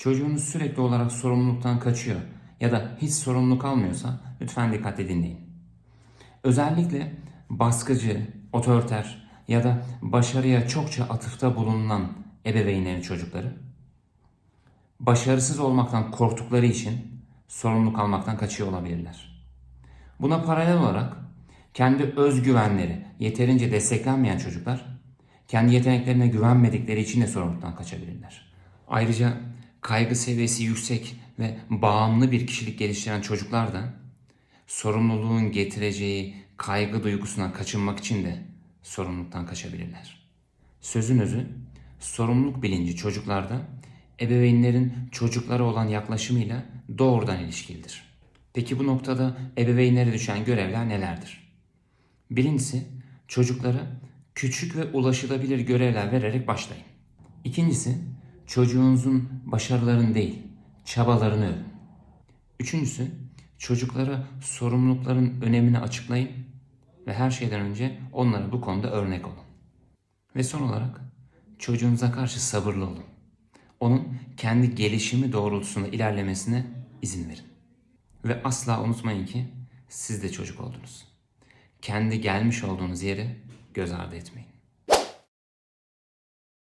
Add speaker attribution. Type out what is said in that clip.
Speaker 1: Çocuğunuz sürekli olarak sorumluluktan kaçıyor ya da hiç sorumluluk almıyorsa lütfen dikkatle dinleyin. Özellikle baskıcı, otoriter ya da başarıya çokça atıfta bulunan ebeveynlerin çocukları başarısız olmaktan korktukları için sorumluluk almaktan kaçıyor olabilirler. Buna paralel olarak kendi özgüvenleri yeterince desteklenmeyen çocuklar kendi yeteneklerine güvenmedikleri için de sorumluluktan kaçabilirler. Ayrıca kaygı seviyesi yüksek ve bağımlı bir kişilik geliştiren çocuklar da sorumluluğun getireceği kaygı duygusundan kaçınmak için de sorumluluktan kaçabilirler. Sözün özü, sorumluluk bilinci çocuklarda ebeveynlerin çocuklara olan yaklaşımıyla doğrudan ilişkilidir. Peki bu noktada ebeveynlere düşen görevler nelerdir? Birincisi, çocuklara küçük ve ulaşılabilir görevler vererek başlayın. İkincisi, çocuğunuzun başarılarını değil, çabalarını övün. Üçüncüsü, çocuklara sorumlulukların önemini açıklayın ve her şeyden önce onlara bu konuda örnek olun. Ve son olarak çocuğunuza karşı sabırlı olun. Onun kendi gelişimi doğrultusunda ilerlemesine izin verin. Ve asla unutmayın ki siz de çocuk oldunuz. Kendi gelmiş olduğunuz yeri göz ardı etmeyin.